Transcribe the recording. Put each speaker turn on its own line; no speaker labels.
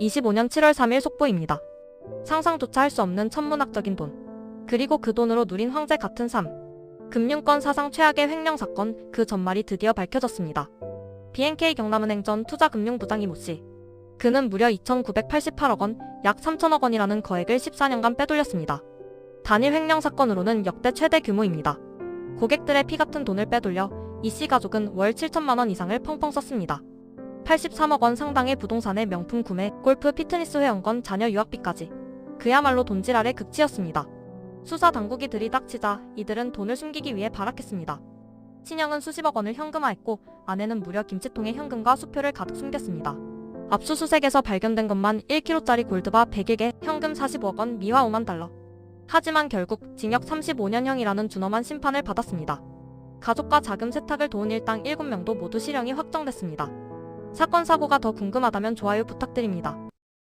25년 7월 3일 속보입니다. 상상조차 할 수 없는 천문학적인 돈. 그리고 그 돈으로 누린 황제 같은 삶. 금융권 사상 최악의 횡령 사건 그 전말이 드디어 밝혀졌습니다. BNK 경남은행 전 투자금융부장 이 모 씨. 그는 무려 2,988억 원, 약 3천억 원이라는 거액을 14년간 빼돌렸습니다. 단일 횡령 사건으로는 역대 최대 규모입니다. 고객들의 피 같은 돈을 빼돌려 이 씨 가족은 월 7천만 원 이상을 펑펑 썼습니다. 83억 원 상당의 부동산의 명품 구매, 골프 피트니스 회원권 자녀 유학비까지. 그야말로 돈지랄의 극치였습니다. 수사 당국이 들이닥치자 이들은 돈을 숨기기 위해 발악했습니다. 친형은 수십억 원을 현금화했고 아내는 무려 김치통에 현금과 수표를 가득 숨겼습니다. 압수수색에서 발견된 것만 1kg짜리 골드바 100개, 현금 45억 원, 미화 5만 달러. 하지만 결국 징역 35년형이라는 준엄한 심판을 받았습니다. 가족과 자금 세탁을 도운 일당 7명도 모두 실형이 확정됐습니다. 사건 사고가 더 궁금하다면 좋아요 부탁드립니다.